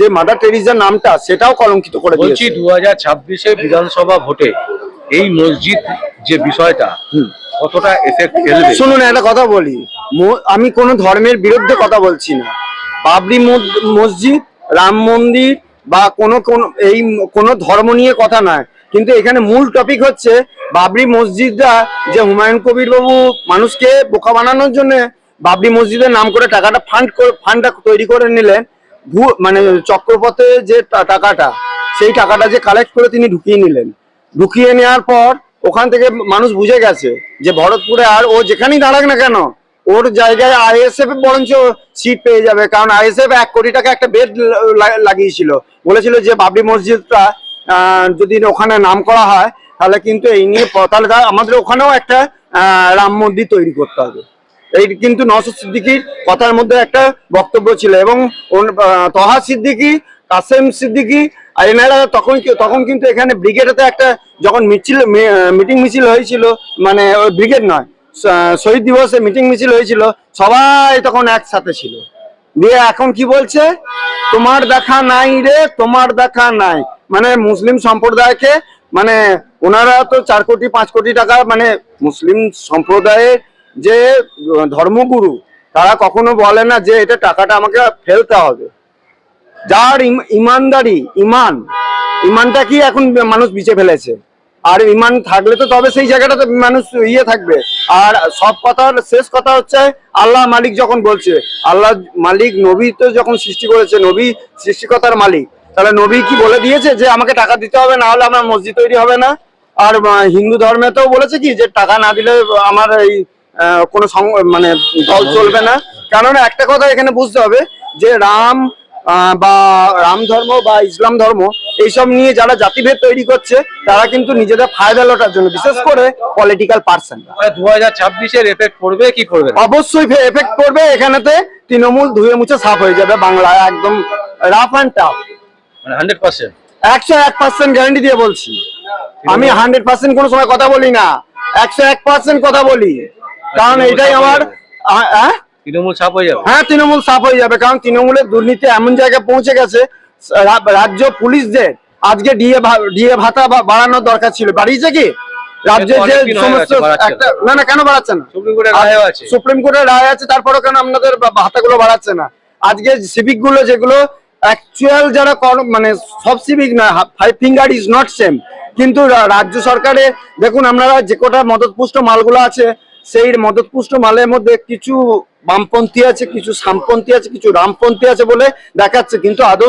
যে মাদার টেরিজার নামটা সেটাও কলঙ্কিত করে বলছি দিয়েছে। দু হাজার ছাব্বিশে বিধানসভা ভোটে এই মসজিদ যে বিষয়টা কতটা এফেক্ট ফেলবে শুনুন একটা কথা বলি। আমি কোনো ধর্মের বিরুদ্ধে কথা বলছি না। বাবরি মসজিদ রাম মন্দির বা কোনো কোন এই কোনো ধর্ম নিয়ে কথা নয়। কিন্তু এখানে মূল টপিক হচ্ছে বাবরি মসজিদটা যে হুমায়ুন কবির বাবু মানুষকে বোকা বানানোর জন্য বাবরি মসজিদের নাম করে টাকাটা ফান্ড ফান্ডটা তৈরি করে নিলেন। মানে চক্রপথে যে টাকাটা, সেই টাকাটা যে কালেক্ট করে তিনি ঢুকিয়ে নিলেন। ঢুকিয়ে নেওয়ার পর ওখান থেকে মানুষ বুঝে গেছে যে ভরতপুরে আর ও যেখানেই দাঁড়াক না কেন, ওর জায়গায় আইএসএফ বরঞ্চ সিট পেয়ে যাবে। কারণ আইএসএফ এক কোটি টাকা একটা বেড লাগিয়েছিল। বলেছিল যে বাবরি মসজিদটা যদি ওখানে নাম করা হয়, তাহলে কিন্তু এই নিয়ে তাহলে আমাদের ওখানেও একটা রাম মন্দির তৈরি করতে হবে। এই কিন্তু নসর সিদ্দিকির কথার মধ্যে একটা বক্তব্য ছিল এবং তহা সিদ্দিকি, কাসেম সিদ্দিকি আর এনারা তখন তখন কিন্তু এখানে ব্রিগেডেতে একটা যখন মিছিল মিটিং মিছিল হয়েছিল মানে ব্রিগেড নয় শহীদ দিবসে মিটিং মিছিল হয়েছিল, সবাই তখন একসাথে ছিল। দিয়ে এখন কি বলছে? তোমার দেখা নাই রে, তোমার দেখা নাই। মানে মুসলিম সম্প্রদায়কে মানে ওনারা তো চার কোটি, পাঁচ কোটি টাকা মানে মুসলিম সম্প্রদায়ের যে ধর্মগুরু, তারা কখনো বলে না যে এটা টাকাটা আমাকে ফেলতে হবে। যার ইমানদারি, ইমান, ইমানটা কি এখন মানুষ বিচে ফেলেছে? আর ইমান থাকলে তো তবে সেই জায়গাটাতে মানুষ ইয়ে থাকবে। আর সব কথার শেষ কথা হচ্ছে, আল্লাহ মালিক যখন বলছে, আল্লাহ মালিক নবী তো যখন সৃষ্টি করেছে, নবী সৃষ্টিকতার মালিক, তাহলে নবী কি বলে দিয়েছে যে আমাকে টাকা দিতে হবে, না হলে আমার মসজিদ তৈরি হবে না? আর হিন্দু ধর্মেতেও বলেছে কি যে টাকা না দিলে আমার এই কোনো সং- মানে দল চলবে না। কেননা একটা কথা এখানে বুঝতে হবে যে রাম বা রাম ধর্ম বা ইসলাম ধর্ম এইসব নিয়ে যারা জাতিভেদ তৈরি করছে তারা কিন্তু নিজেদের ফায়দা লোটার জন্য বিশেষ করে পলিটিক্যাল পার্সন দু হাজার ছাব্বিশের এফেক্ট পড়বে কি করবে? অবশ্যই এফেক্ট করবে এখানেতে তৃণমূল ধুয়ে মুছে সাফ হয়ে যাবে বাংলায় একদম rough and tough hundred percent. একশো এক পার্সেন্ট গ্যারান্টি দিয়ে বলছি। আমি হান্ড্রেড পার্সেন্ট কোনো সময় কথা বলি না। একশো এক পার্সেন্ট কথা বলি। কারণ এটাই আমার আ? তৃণমূল ছাপ হয়ে যাবে। হ্যাঁ তৃণমূল সাফ হয়ে যাবে কারণ তৃণমূলের দুর্নীতি এমন জায়গায় পৌঁছে গেছে রাজ্য পুলিশদের আজকে ডিএ ডিএ ভাতা বাড়ানোর দরকার ছিল। বাড়িয়েছে কি? রাজ্যের যে সমস্ত গেছে, বাড়াচ্ছে। না। একটা না না কেন বাড়াচ্ছে না? সুপ্রিম কোর্টের রায়ও আছে। সুপ্রিম কোর্টের রায় আছে কেন আপনাদের ভাতাগুলো বাড়াচ্ছে না? আজকে সিভিকগুলো যেগুলো অ্যাকচুয়াল যারা মানে সব সিভিক নয় five finger is not same কিন্তু রাজ্য সরকারে দেখুন আপনারা যে কটা মদতপুষ্ট মালগুলো আছে সেই মদতপুষ্ট মালের মধ্যে কিছু বামপন্থী আছে, কিছু সামপন্থী আছে, কিছু রামপন্থী আছে বলে দেখাচ্ছে। কিন্তু আদৌ তা